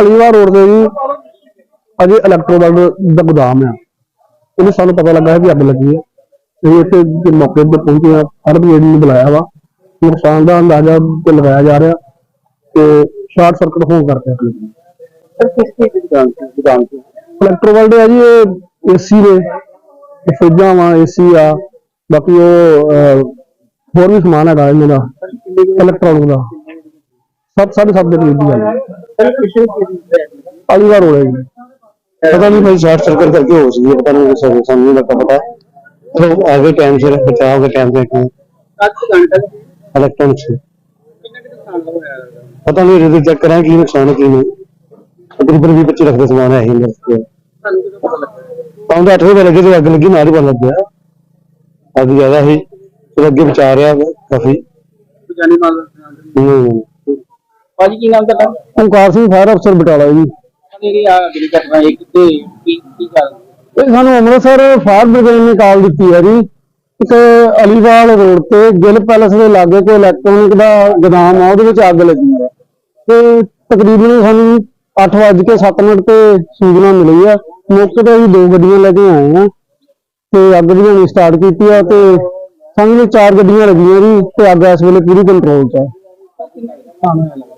ਅਲੀਵਾਰ road ਤੇ ਜੀ ਅਜੇ ਇਲੈਕਟ੍ਰੋਬਲ ਦਾ ਗੋਦਾਮ ਆ। ਉਹਨੂੰ ਸਾਨੂੰ ਪਤਾ ਲੱਗਾ ਹੈ ਵੀ ਅੱਗ ਲੱਗੀ ਹੈ ਅਸੀਂ ਇੱਥੇ ਦੇ ਮੌਕੇ ਤੇ ਪਹੁੰਚੇ ਆ ਹਰ ਬ੍ਰਿਗੇਡ ਨੂੰ ਬੁਲਾਇਆ ਵਾ। ਨੁਕਸਾਨ ਦਾ ਅੰਦਾਜ਼ਾ ਤੇ ਲਗਾਇਆ ਜਾ ਰਿਹਾ ਤੇ ਸ਼ਾਰਟ ਸਰਕਟ ਹੋਣ ਕਰਕੇ ਅੱਗ ਲੱਗੀ। ਸਰ ਕਿਸ ਚੀਜ਼ ਦੀ ਦੁਕਾਨ ਸੀ? ਦੁਕਾਨ ਸੀ। ਇਲੈਕਟ੍ਰੋਬਲ ਦੇ ਆ ਜੀ ਇਹ ਏਸੀ ਦੇ ਫਰਿੱਜਾਂ ਵਾ ਏਸੀ ਆ। ਬਾਕੀ ਉਹ ਹੋਰ ਵੀ ਸਮਾਨ ਹੈਗਾ ਇਹਨਾਂ ਦਾ ਇਲੈਕਟ੍ਰੋਨਿਕ ਦਾ। ਸੱਤ ਸਾਢੇ ਸੱਤ ਦੇ ਕਰੀਬ ਦੀ ਗੱਲ ਹੈ पहली बार हो रही है पता नहीं भाई शॉर्ट सर्किट करके हो सकती है पता नहीं सर समझ नहीं लगता पता। तो आगे टाइम से बचाओ के टाइम से इलेक्ट्रॉनिक से। पता नहीं रिज़ल्ट चेक कराएँ कि नुकसान है कि नहीं। तकरीबन भी बच्चे रखते समान है ही नहीं पाँच अठ बजे लगे तो अग लगी ना ही पता लग अग ज़्यादा ही फिर अगे बचा रहा काफ़ी। नहीं ਭਾਜੀ ਕੀ ਨਾਮ ਤੁਹਾਡਾ? ਓਮਕਾਰ ਸਿੰਘ ਫਾਇਰ ਅਫਸਰ ਬਟਾਲਾ ਜੀ। ਜਿਹੜੀ ਆ ਅਗਲੀ ਘਟਨਾ ਇਹ ਕਿਤੇ ਕੀ ਕੀ ਗੱਲ? ਇਹ ਸਾਨੂੰ ਅੰਮ੍ਰਿਤਸਰ ਫਾਇਰ ਬ੍ਰਿਗੇਡ ਨੇ ਕਾਲ ਦਿੱਤੀ ਹੈ ਜੀ। ਇੱਕ ਅਲੀਵਾਲ ਰੋਡ ਤੇ ਗਿੱਲ ਪੈਲਸ ਦੇ ਲਾਗੇ ਕੋਈ ਇਲੈਕਟ੍ਰੋਨਿਕ ਦਾ ਗੋਦਾਮ ਆ ਉਹਦੇ ਵਿੱਚ ਅੱਗ ਲੱਗੀ ਹੈ। ਤੇ ਤਕਰੀਬਨ ਸਾਨੂੰ 8:07 ਮਿੰਟ ਤੇ ਸੂਚਨਾ ਮਿਲੀ ਆ ਮੌਕੇ ਤੇ ਅਸੀਂ ਦੋ ਗੱਡੀਆਂ ਲੈ ਕੇ ਆਏ ਆ ਤੇ ਅੱਗ ਬੁਝਾਉਣੀ ਸਟਾਰਟ ਕੀਤੀ ਆ ਤੇ ਸਾਹਮਣੇ ਚਾਰ ਗੱਡੀਆਂ ਲੱਗੀਆਂ ਜੀ ਤੇ ਅੱਗ ਇਸ ਵੇਲੇ ਪੂਰੀ ਕੰਟਰੋਲ 'ਚ ਆ।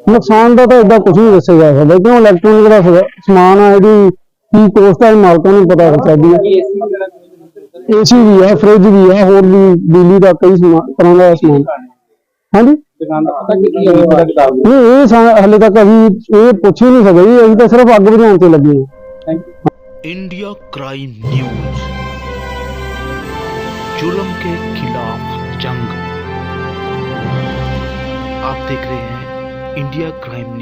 ਨੁਕਸਾਨ ਦਾ ਤਾਂ ਇਦਾਂ ਕੁਝ ਨਹੀਂ ਦੱਸਿਆ ਜਾ ਸਕਦਾ ਕਿਉਂ ਇਲੈਕਟ੍ਰੋਨਿਕ ਦਾ ਸ- ਸਮਾਨ ਆ ਇਹਦੀ ਕੀ ਕੋਸਟ ਹੈ ਇਹ ਮਾਲਕਾਂ ਨੂੰ ਪਤਾ ਹੋ ਸਕਦੀ ਹੈ ਇਹ ਏਸੀ ਵਗੈਰਾ ਏਸੀ ਵੀ ਹੈ ਫ੍ਰਿਜ ਵੀ ਹੈ ਹੋਰ ਵੀ ਬਿਜਲੀ ਦਾ ਕਈ ਸਮਾਨ ਤਰ੍ਹਾਂ ਦਾ ਸਮਾਨ ਹਾਂਜੀ ਦੁਕਾਨ ਦਾ ਪਤਾ ਕਿ ਕੀ ਹੋਇਆ ਬੜਾ ਕਿਤਾਬ ਨਹੀਂ ਇਹ ਸਾ- ਹਲੇ ਤੱਕ ਅਸੀਂ ਇਹ ਪੁੱਛ ਹੀ ਨਹੀਂ ਸਕੇ ਜੀ ਅਸੀਂ ਤਾਂ ਸਿਰਫ ਅੱਗ ਬੁਝਾਉਣ ਤੇ ਲੱਗੇ ਹਾਂ thank you India crime news जुल्म के खिलाफ जंग आप देख रहे हैं india crime